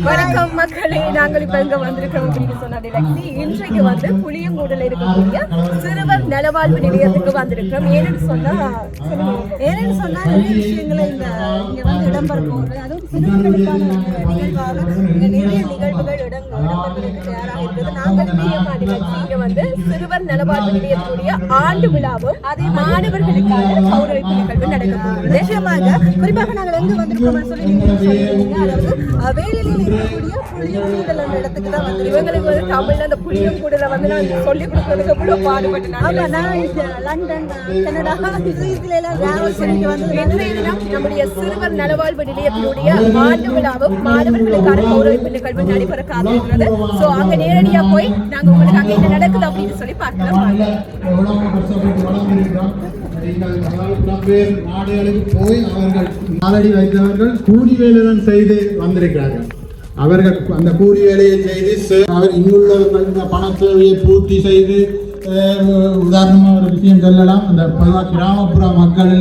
வணக்கம் மக்களே நாங்கள் இப்ப இங்க வந்திருக்கோம் அப்படின்னு சொன்னது லட்சுமி இன்றைக்கு வந்து புளியங்கூடல இருக்கக்கூடிய சிறுவர் நலவாழ்வு நிலையத்துக்கு வந்திருக்கிறோம். ஏன்னு சொன்னா ஏன்னு சொன்னா நிறைய விஷயங்களை இந்த இங்க வந்து இடம்பெற அதுவும் சிறுவர்களுக்கான நிகழ்வாக இங்க நிறைய நிகழ்வுகள் இடம் இடம்பெறுவதற்கு தயாராக வந்து சிறுவர் நலவாழ்வு நிலையத்துடைய ஆண்டு விழாவும் அதே மாணவர்களுக்கான கௌரவிப்பு நிகழ்வு நடக்க போகிறது நிச்சயமாக குறிப்பாக நாங்கள் எங்க வந்திருக்கோம்னு சொல்லி நீங்க அதாவது வேலியில் இருக்கக்கூடிய புளியங்கூடல் அந்த இடத்துக்கு தான் வந்திருக்கோம். இவங்களுக்கு வந்து தமிழ்ல அந்த புளியங்கூடல வந்து நான் சொல்லிக் கொடுக்கறதுக்கு எவ்வளவு பாடுபட்டு ஆமா நான் லண்டன் கனடா இதுல எல்லாம் டிராவல் பண்ணிட்டு வந்து இன்றைய தினம் நம்முடைய சிறுவர் நலவாழ்வு நிலையத்தினுடைய ஆண்டு விழாவும் மாணவர்களுக்கான கௌரவிப்பு நிகழ்வு நடைபெற காத்திருக்கிறது. சோ அங்க நேரடியா போய் நாங்க உங்களுக்கு அங்க என்ன நடக்குது அப்படின்னு சொல்லி பார்க்கலாம். போய் அவர்கள் நாளடி வைத்தவர்கள் கூலி வேலைதான் செய்து வந்திருக்கிறார்கள். அவர்கள் அந்த கூலி வேலையை செய்து அவர் இங்குள்ள இந்த பண தேவையை பூர்த்தி செய்து உதாரணமா ஒரு விஷயம் சொல்லலாம். அந்த கிராமப்புற மக்கள்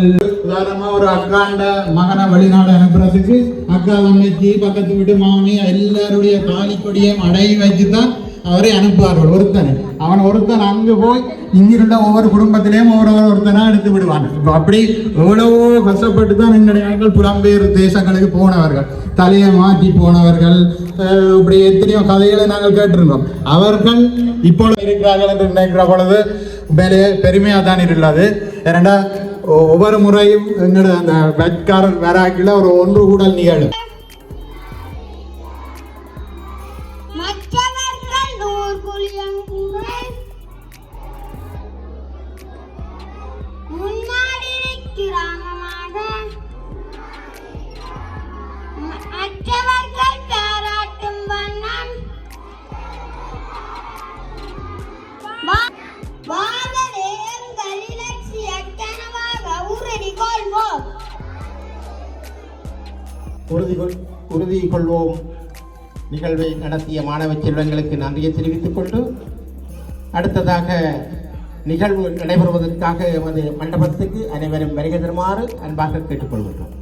உதாரணமா ஒரு அக்காண்ட மகனை வெளிநாடு அனுப்புறதுக்கு அக்கா தங்கச்சி பக்கத்து வீட்டு மாமி எல்லாருடைய காலிக்கொடியும் அடை வச்சு தான் அவரை அனுப்புவார்கள் ஒருத்தனை. அவன் ஒருத்தன் அங்கு போய் இங்கிருந்த ஒவ்வொரு குடும்பத்திலையும் ஒவ்வொரு ஒருத்தனா எடுத்து விடுவான். இப்போ அப்படி எவ்வளவோ கஷ்டப்பட்டு தான் எங்களுடைய புலம்பெயர் தேசங்களுக்கு போனவர்கள் தலையை மாற்றி போனவர்கள் அஹ் இப்படி எத்தனையோ கதைகளை நாங்கள் கேட்டிருந்தோம். அவர்கள் இப்பொழுது இருக்கிறார்கள் என்று நினைக்கிற பொழுது மேலே பெருமையாக தான் உள்ளது ஏனெண்டா ஒவ்வொரு முறையும் எங்களோட அந்த வெட்காரர் வராக்கில் ஒரு ஒன்று கூடல் நிகழும். மற்றவர்கள் முன்னாடி கிராமமாக மற்றவர்கள் பாராட்டும் வண்ணம். வா- வாழவே எங்கள் உறுதி கொள்வோம். உறுதி கொள் உறுதி கொள்வோம். நிகழ்வை நடத்திய மாணவ செல்வங்களுக்கு நன்றியை தெரிவித்துக் கொண்டு அடுத்ததாக நிகழ்வு நடைபெறுவதற்காக எமது மண்டபத்துக்கு அனைவரும் வருகை தருமாறு அன்பாக கேட்டுக்கொள்கின்றோம்.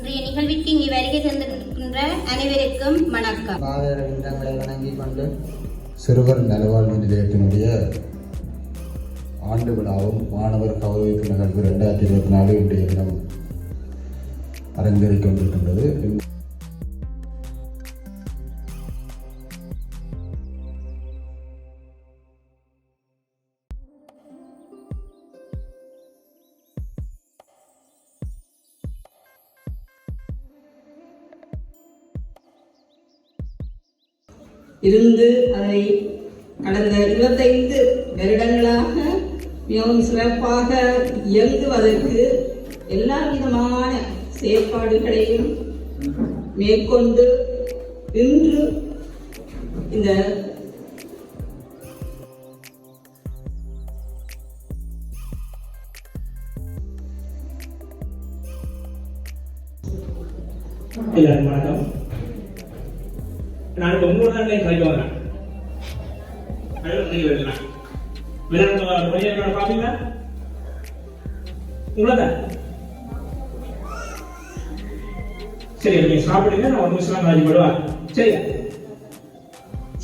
இன்றைய நிகழ்விற்கு இங்கே வருகை தந்திருக்கின்ற அனைவருக்கும் வணக்கம். மாதர விந்தங்களை வணங்கிக் கொண்டு சிறுவர் நலவாழ்வு நிலையத்தினுடைய ஆண்டு விழாவும் மாணவர் கௌரவிப்பு நிகழ்வு ரெண்டாயிரத்தி இருபத்தி நாலு இன்றைய தினம் அரங்கேறிக் கொண்டிருக்கின்றது. இருந்து அதை கடந்த இருபத்தைந்து வருடங்களாக மிகவும் சிறப்பாக இயங்குவதற்கு எல்லா விதமான செயற்பாடுகளையும் மேற்கொண்டு இன்று இந்த நான் இப்போ பாப்பீங்களா சரி நீங்க சாப்பிடுங்க நான் ஒரு நிமிஷம் போடுவேன் சரியா?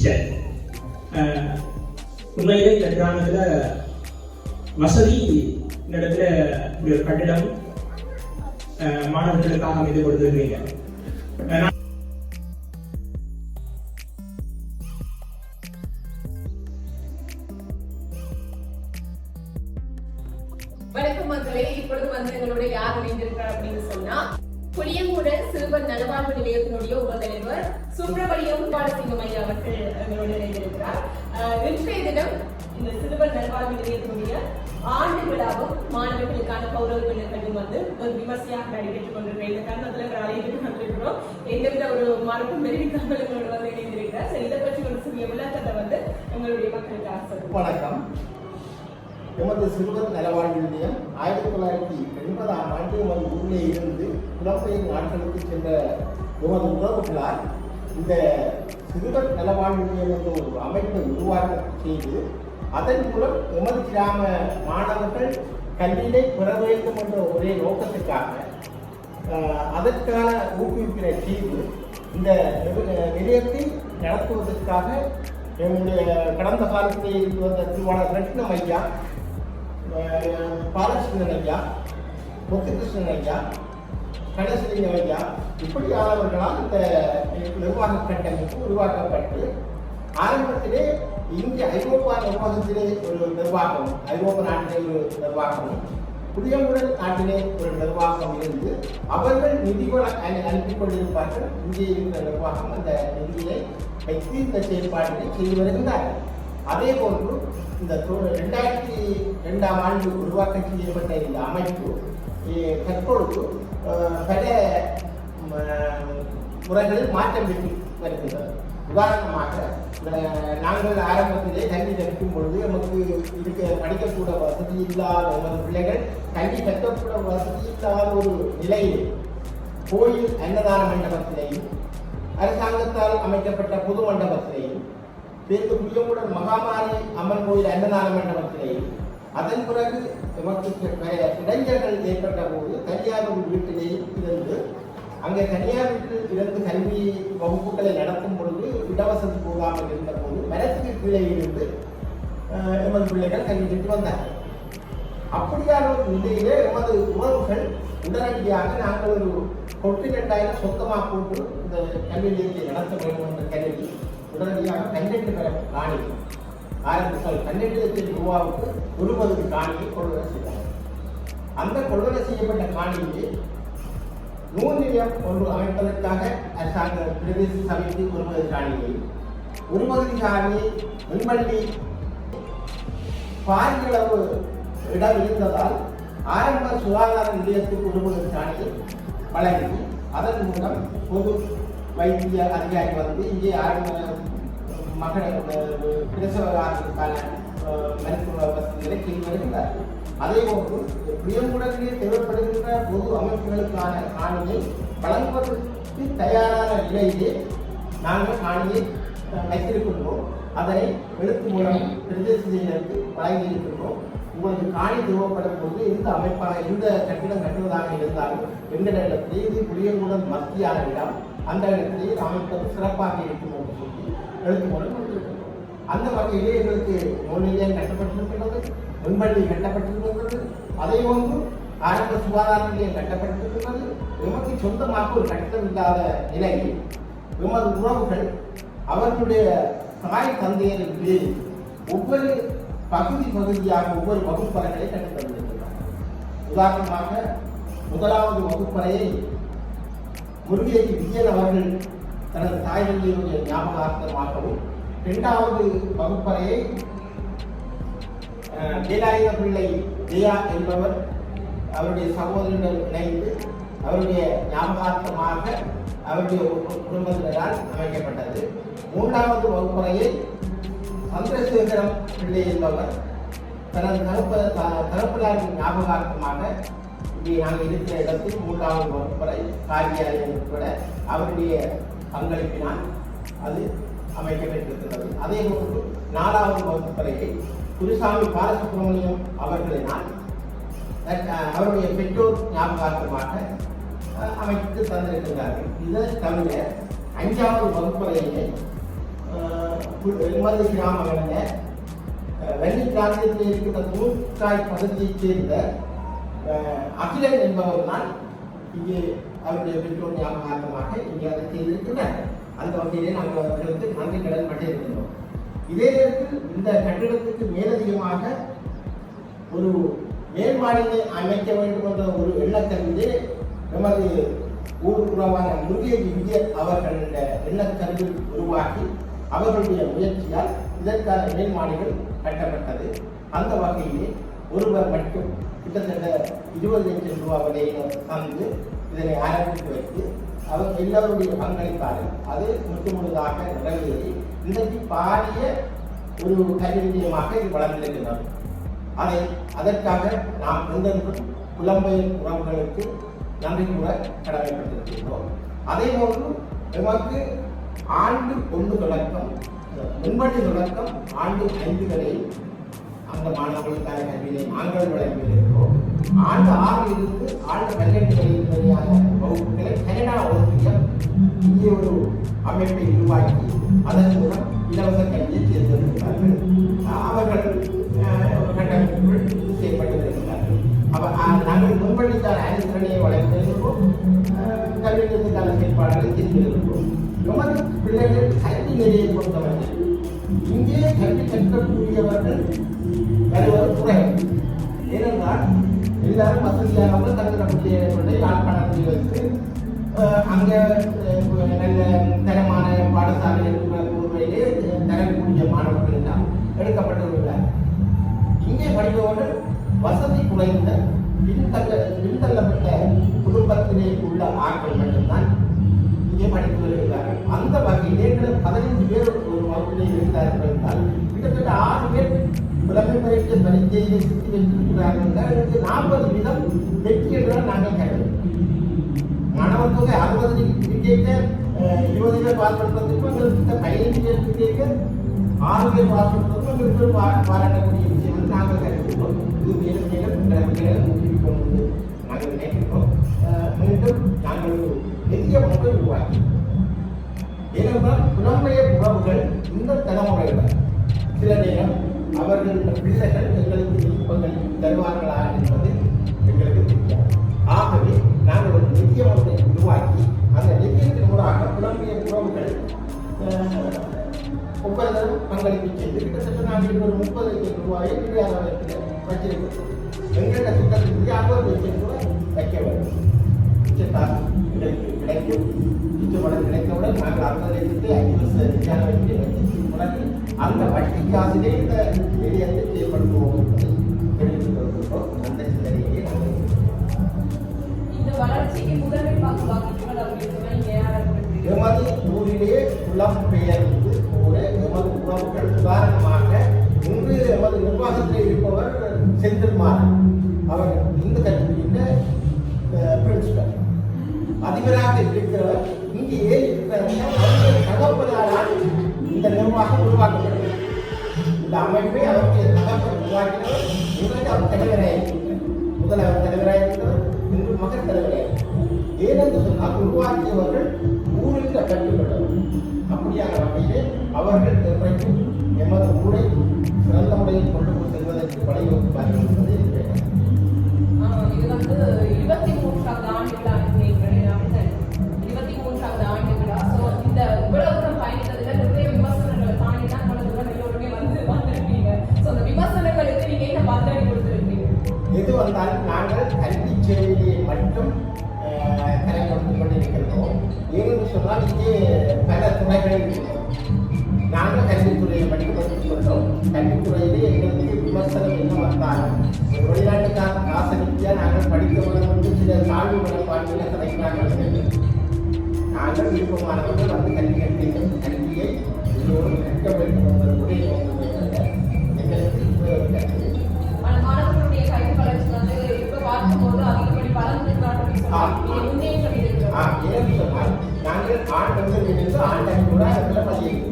சரி. உண்மையிலே இந்த கிராமத்துல வசதி இந்த இடத்துல இப்படி ஒரு கட்டிடம் மாணவர்களுக்காக அமைத்து கொடுத்துருக்கீங்க கௌரவ வந்து ஒரு விமர்சையாக நடைபெற்றுக் கொண்டிருக்கிற இந்த தருணத்துல ஒரு அழைப்பு வந்திருக்கிறோம். எந்தவித ஒரு மறுப்பும் தெரிவிக்காமல் உங்களோட வந்து இணைந்திருக்கிறார். சரி இதை பற்றி ஒரு சிறிய விளக்கத்தை வந்து உங்களுடைய மக்களுக்கு சொல்லுங்க வணக்கம். எமது சிறுவர் நலவாழ்வு நிலையம் ஆயிரத்தி தொள்ளாயிரத்தி எண்பதாம் ஆண்டு எமது ஊரிலே இருந்து புலம்பெயர் நாட்களுக்கு சென்ற எமது உறவுகளால் இந்த சிறுவர் நலவாழ்வு நிலையம் என்ற ஒரு அமைப்பை உருவாக்க செய்து அதன் மூலம் எமது கிராம மாணவர்கள் கல்வியிலே பெற வேண்டும் என்ற ஒரே நோக்கத்திற்காக அதற்கான ஊக்குவிக்கிற தீர்வு இந்த நிலையத்தை நடத்துவதற்காக எங்களுடைய கடந்த காலத்தில் இருந்து வந்த திருவாளர் ரத்னம் ஐயா பாலகிருஷ்ணன் ஐயா முத்துகிருஷ்ணன் ஐயா கணேசலிங்கம் ஐயா இப்படியானவர்களால் இந்த நிர்வாக கட்டமைப்பு உருவாக்கப்பட்டு ஆரம்பத்திலே இந்திய ஐரோப்பா நிர்வாகத்திலே ஒரு நிர்வாகம் ஐரோப்பா நாட்டிலே ஒரு நிர்வாகம். புதியமுடன் நாட்டிலே ஒரு நிர்வாகம் இருந்து அவர்கள் நிதிகளை அனு- அனுப்பி கொண்டிருப்பார்கள். இங்கே இருக்கிற நிர்வாகம் அந்த நிதியை வைத்து இந்த செயல்பாடுகளை செய்து வருகின்றார்கள். அதே போன்று இந்த ரெண்டாயிரத்தி ரெண்டாம் ஆண்டு உருவாக்கம் செய்யப்பட்ட இந்த அமைப்பு தற்பொழுது பல முறைகளில் மாற்றம் பெற்று வருகின்றது. உதாரணமாக நாங்கள் ஆரம்பத்திலே கல்வி கற்கும் பொழுது நமக்கு இருக்க படிக்கக்கூட வசதி இல்லாத ஒரு பிள்ளைகள் கல்வி கற்கக்கூட வசதி இல்லாத ஒரு நிலையில் கோயில் அன்னதான மண்டபத்திலேயும் அரசாங்கத்தால் அமைக்கப்பட்ட பொது மண்டபத்திலேயும் பிறகு புளியங்குடன் மகாமாரி அம்மன் கோயில் அன்னதான மண்டபத்திலேயும் அதன் பிறகு நமக்கு இடைஞ்சல்கள் இளைஞர்கள் ஏற்பட்ட போது தனியார் ஒரு வீட்டிலேயும் இருந்து அங்கே தனியார் வீட்டில் இருந்து கல்வி வகுப்புகளை நடத்தும் பொழுது இடவசதி போகாமல் இருந்த போது மரத்துக்கு கீழே இருந்து எமது பிள்ளைகள் கல்வி கற்று வந்தார்கள். அப்படியான ஒரு நிலையிலே எமது உறவுகள் உடனடியாக நாங்கள் ஒரு கொட்டு ரெண்டாயிரம் சொந்தமாக போட்டு இந்த கல்வி நிலையத்தை நடத்த வேண்டும் என்ற கருதி உடனடியாக பன்னெண்டு பெற காணி ஆரம்பித்தால் பன்னெண்டு லட்சம் ரூபாவுக்கு ஒரு பகுதி காணியை கொள்வனை செய்தார் அந்த கொள்வனை செய்யப்பட்ட காணியை நிலையம் ஒன்று அமைப்பதற்காக அரசாங்க பிரதேச சபைக்கு ஒரு காணியை ஒரு பகுதி காணியை முன்பள்ளி பாரியளவு இடம் இருந்ததால் ஆரம்ப சுகாதார நிலையத்துக்கு ஒருவர் சாணியை வழங்கி அதன் மூலம் பொது வைத்திய அதிகாரி வந்து இங்கே ஆரம்ப மகள் பிரசவகாரத்திற்கான அஹ், மருத்துவ வசதிகளை செய்து வருகின்றார் அதே போன்று பிரியமுடனே தேவைப்படுகின்ற பொது அமைப்புகளுக்கான காணியை வழங்குவதற்கு தயாரான நிலையிலே நாங்கள் காணியை வைத்திருக்கின்றோம். அதனை எழுத்து மூலம் பிரதேச வழங்கியிருக்கின்றோம். உங்களுக்கு காணி தேவைப்படும் போது எந்த அமைப்பாக எந்த கட்டிடம் கட்டுவதாக இருந்தாலும் எந்த இடத்திலே இது புளியங்குளம் மத்தியான இடம் அந்த இடத்திலே அமைப்பது சிறப்பாக இருக்கும் என்று சொல்லி எழுத்து மூலம் கொடுத்திருக்கிறோம் அந்த வகையிலே எங்களுக்கு நூல் கட்டப்பட்டிருக்கிறது முன்பள்ளி கட்டப்பட்டிருக்கிறது அதே ஒன்று ஆரம்ப சுகாதார நிலையம் கட்டப்பட்டிருக்கிறது எமக்கு சொந்தமாக ஒரு கட்டடம் இல்லாத நிலையில் எமது உறவுகள் அவர்களுடைய தாய் தந்தையருக்கு ஒவ்வொரு பகுதி பகுதியாக ஒவ்வொரு வகுப்பறைகளை கட்டித் தந்திருக்கிறார் உதாரணமாக முதலாவது வகுப்பறையை முருகேஜி விஜயன் அவர்கள் தனது தாய் தந்தையுடைய ஞாபகார்த்தமாகவும் இரண்டாவது வகுப்பறையை வேலாயுத பிள்ளை ஜெயா என்பவர் அவருடைய சகோதரர்கள் இணைந்து அவருடைய ஞாபகார்த்தமாக அவருடைய குடும்பத்தினரால் அமைக்கப்பட்டது. மூன்றாவது வகுப்பறையில் சந்திரசேகரம் பிள்ளை என்பவர் தனது தரப்பு த- தரப்பினரின் ஞாபகார்த்தமாக இங்கே நாங்கள் இருக்கிற இடத்தில் மூன்றாவது வகுப்பறை காரியாலயம் உட்பட அவருடைய பங்களிப்பினால் அது அமைக்கப்பட்டிருக்கிறது. அதே போன்று நாலாவது வகுப்பறையை குருசாமி பாலசுப்ரமணியம் அவர்களினால் நான் அவருடைய பெற்றோர் ஞாபகார்த்தமாக அமைத்து தந்திருக்கிறார்கள் இதை தவிர அஞ்சாவது வகுப்பறையிலே எமது கிராமங்களில் வெள்ளி பிராந்தியத்தில் இருக்கிற தூக்காய் பகுதியைச் சேர்ந்த அகிலன் என்பவர் தான் இங்கே அவருடைய பெற்றோர் ஞாபகார்த்தமாக இங்கே அதை செய்திருக்கிறார் அந்த வகையிலே நாங்கள் அவர்களுக்கு நன்றி கடன் பட்டிருக்கிறோம் இதே நேரத்தில் இந்த கட்டிடத்துக்கு மேலதிகமாக ஒரு மேல்மாடியை அமைக்க வேண்டும் என்ற ஒரு எண்ணக்கருவிலே நமது ஊருக்குறவான முருகேஜி விஜய் அவர்களுடைய எண்ணக்கருவி உருவாக்கி அவர்களுடைய முயற்சியால் இதற்கான மேல்மாடிகள் கட்டப்பட்டது. அந்த வகையிலே ஒருவர் மட்டும் கிட்டத்தட்ட இருபது லட்சம் ரூபாய் விலையில தந்து இதனை ஆரம்பித்து வைத்து அவர் எல்லோருடைய பங்களிப்பாலும் அது முற்றுமுழுதாக நிறைவேறி இன்றைக்கு பாரிய ஒரு கல்வி இது வளர்ந்திருக்கிறது. அதை அதற்காக நாம் எந்தென்றும் புலம்பெயர் உறவுகளுக்கு நன்றி கூற கடமைப்பட்டிருக்கின்றோம். அதே போன்று நமக்கு ஆண்டு ஒன்று தொடக்கம் முன்படி தொடக்கம் ஆண்டு ஐந்து வரை அந்த மாணவர்களுக்கான கல்வியை நாங்கள் வழங்கியிருக்கிறோம். ஆண்டு ஆறு இருந்து ஆழ்ந்த பன்னிரண்டு வழியாக வகுப்புகளை கனடா ஒன்றியம் இங்கே ஒரு அமைப்பை உருவாக்கி அதன் மூலம் இலவச கல்வியை தேர்ந்தெடுக்கிறார்கள் அவர்கள் அஹ், ஒரு நாங்கள் முன்பள்ளிக்கான அனுசரணையை வழங்கியிருக்கிறோம் கல்வி கல்விக்கான செயல்பாடுகளை தெரிந்திருக்கிறோம் நமது பிள்ளைகள் கல்வி நிலையை பொறுத்தவரை இங்கே கல்வி கற்கக்கூடியவர்கள் வருவது குறைவு எல்லாரும் வசதியானவங்க தங்களோட குட்டியை கொண்டு யாழ்ப்பாணத்தில் வைத்து அஹ், அங்கே நல்ல தரமான பாடசாலை இருக்கிற தரக்கூடிய மாணவர்கள் எல்லாம் எடுக்கப்பட்டுள்ளார் இங்கே படிப்பவர்கள் வசதி குறைந்த பின்தள்ள பின்தள்ளப்பட்ட குடும்பத்திலே உள்ள ஆட்கள் மட்டும்தான் இங்கே படித்து வருகிறார்கள். அந்த வகையிலே பதினைந்து பேர் ஒரு வகுப்பிலே இருந்தார்கள் என்றால் கிட்டத்தட்ட ஆறு பேர் பரீட்சையை சுற்றி என்றால் எனக்கு நாற்பது வீதம் வெற்றி என்றால் நாங்கள் மாணவர் தொகை அறுபது இருபது பேர் பாஸ் பண்ணுறதுக்கும் எங்களுக்கு பதினைந்து பேர் இருக்கைக்க ஆறு பேர் பாஸ் பண்ணுறதுக்கும் எங்களுக்கு பாராட்டக்கூடிய விஷயம் வந்து நாங்கள் கருதுகிறோம் இது மேலும் மேலும் நாங்கள் நினைக்கிறோம் மீண்டும் நாங்கள் ஒரு பெரிய முறை உருவாக்கி ஏனென்றால் புலம்பெயர் உறவுகள் இந்த தலைமுறையில் சில நேரம் அவர்கள் பிள்ளைகள் எங்களுக்கு விருப்பங்கள் தருவார்களா என்பது எங்களுக்கு தெரியாது. ஆகவே நாங்கள் ஒரு நிதிய ஒன்றை உருவாக்கி அந்த நிதியத்தின் மூலமாக புலம்பிய உறவுகள் அஹ், ஒவ்வொருத்தரும் பங்களிப்பு செய்து கிட்டத்தட்ட நாங்கள் ஒரு முப்பது லட்சம் ரூபாயை விளையாடத்தில் வச்சிருக்கிறோம். எங்களோட திட்டத்திற்கு அறுபது லட்சம் ரூபாய் வைக்க வேண்டும். மிச்சத்தால் எங்களுக்கு கிடைக்கும். மிச்சப்படம் கிடைத்தவுடன் நாங்கள் அறுபது லட்சத்தை ஐந்து வருஷம் விஞ்ஞான வட்டியை வச்சு அந்த வட்டி காசிலே முதல் அவர் இன்று மகன் தலைவராக ஏனென்று சொன்னால் உருவாக்கியவர்கள் ஊரில் கற்றுக்கொண்டவர் அப்படியான வகையிலே அவர்கள் நிற்க நாங்கள் வேண்டும் என்று சில தாழ்வு மனப்பான்மையில் கதைக்கிறார்கள் நாங்கள் விருப்பமானவர்கள் வந்து கல்வி கற்கிறோம் கல்வியை எல்லோரும் கற்க வேண்டும் என்பது ஒரே நோக்கமே தவிர எங்களுக்கு உபயோகம் ஆனா, மாணவர்களுடைய கல்வி வளர்ச்சி வந்து இப்ப பார்க்கும்போது அதிகப்படி வளர்ந்திருக்காங்க அப்படின்னு ஆ. சொல்லி முன்னேற்றம் இருக்கு. ஆ, ஏன்னு சொன்னால், நாங்கள் ஆண் வந்து ஆண்டை கூட அதில் பதியிருக்கிறோம்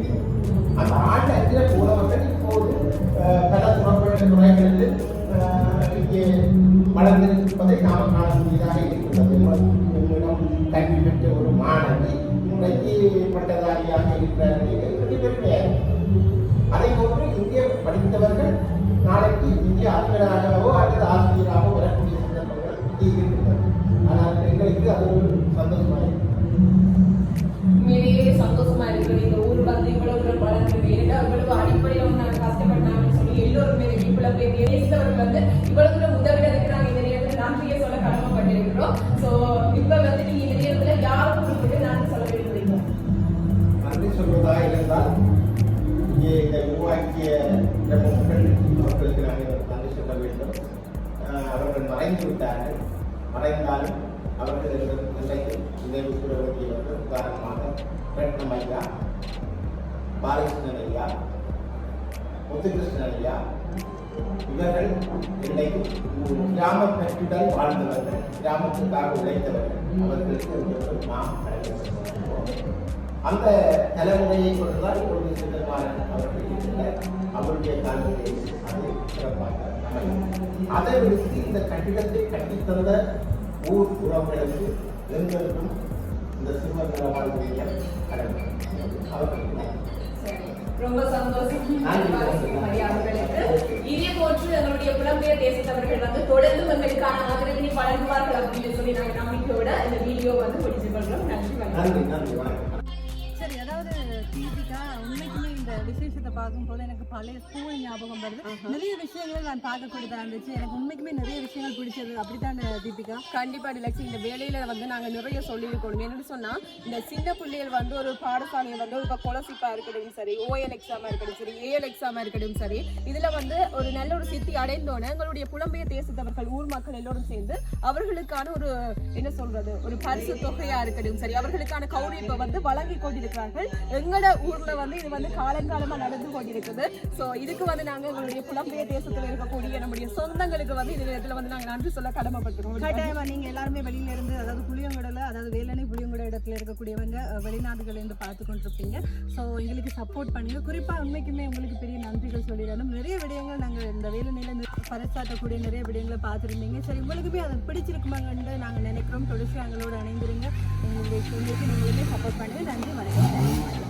அந்த ஆண் அச்சில் போனவர்கள் இப்போது அஹ், பல துறப்பட்ட துறைகளில் இங்கே की हात कडे आले முத்துகிருஷ்ணன் ஐயா இவர்கள் இன்றைக்கு கிராம பற்றுடன் வாழ்ந்தவர்கள் கிராமத்துக்காக உழைத்தவர்கள். அவர்களுக்கு இவர்கள் நாம் அந்த தலைமுறையை கொண்டுதான் இப்பொழுது சிந்தமாறன் அவர்கள் இருக்கின்றார் அவருடைய காலத்திலே அது சிறப்பாக அதை விடுத்து இந்த கட்டிடத்தை கட்டித்தந்த ஊர் உறவுகளுக்கு எங்களுக்கும் இந்த சிறுவர் நலவாழ்வுடைய கடமை அவர்களுக்கு நன்றி. ரொம்ப சந்தோஷம். மரியாதைகளுக்கு. இதே போன்று எங்களுடைய புலம்பெயர் தேசத்தவர்கள் வந்து தொடர்ந்து எங்களுக்கான ஆதரவினை வழங்குவார்கள் அப்படின்னு சொல்லி நாங்கள் நம்பிக்கையோட இந்த வீடியோ வந்து முடிச்சு கொள்றோம் நன்றி வணக்கம். விசேஷத்தை பார்க்கும்போது எனக்கு பழைய ஸ்கூல் ஞாபகம் வருது. நிறைய விஷயங்கள் நான் பார்க்கக்கூடியதா இருந்துச்சு. எனக்கு உண்மைக்குமே நிறைய விஷயங்கள் பிடிச்சது. அப்படித்தான் தீபிகா. கண்டிப்பா டிலக்ஸ் இந்த வேலையில வந்து நாங்க நிறைய சொல்லியிருக்கணும் என்னன்னு சொன்னா இந்த சின்ன பிள்ளைகள் வந்து ஒரு பாடசாலையை வந்து இப்போ கொலசிப்பா இருக்கட்டும் சரி ஓஎல் எக்ஸாமா இருக்கட்டும் சரி ஏஎல் எக்ஸாமா இருக்கட்டும் சரி இதுல வந்து ஒரு நல்ல ஒரு சித்தி அடைந்தோன்னே எங்களுடைய புலம்பெயர் தேசத்தவர்கள் ஊர் மக்கள் எல்லோரும் சேர்ந்து அவர்களுக்கான ஒரு என்ன சொல்றது ஒரு பரிசு தொகையா இருக்கட்டும் சரி அவர்களுக்கான கௌரவிப்பை வந்து வழங்கி கொண்டிருக்கிறார்கள். எங்களோட ஊர்ல வந்து இது வந்து காலங்காலமா நடந்து கொண்டிருக்குது. சோ இதுக்கு வந்து நாங்க எங்களுடைய புலம்பெயர் தேசத்துல இருக்கக்கூடிய நம்முடைய சொந்தங்களுக்கு வந்து இந்த நேரத்துல வந்து நாங்க நன்றி சொல்ல கடமைப்பட்டிருக்கோம். கட்டாயமா நீங்க எல்லாருமே வெளியில இருந்து அதாவது புளியங்குடல அதாவது வேலனை புளியங்குட இடத்துல இருக்கக்கூடியவங்க வெளிநாடுகள்லேருந்து இருந்து பார்த்து கொண்டிருப்பீங்க. ஸோ எங்களுக்கு சப்போர்ட் பண்ணுங்க. குறிப்பா உண்மைக்குமே உங்களுக்கு பெரிய நன்றிகள் சொல்லிடணும். நிறைய விடயங்கள் நாங்க இந்த வேலனையில பறைச்சாட்டக்கூடிய நிறைய விடயங்களை பார்த்துருந்தீங்க. சரி உங்களுக்குமே அது பிடிச்சிருக்குமாங்கன்னு நாங்கள் நினைக்கிறோம். தொடர்ச்சி எங்களோட இணைந்திருங்க. உங்களுடைய உங்களுக்கு நீங்களுமே சப்போர்ட் பண்ணுங்க. நன்றி வணக்கம்.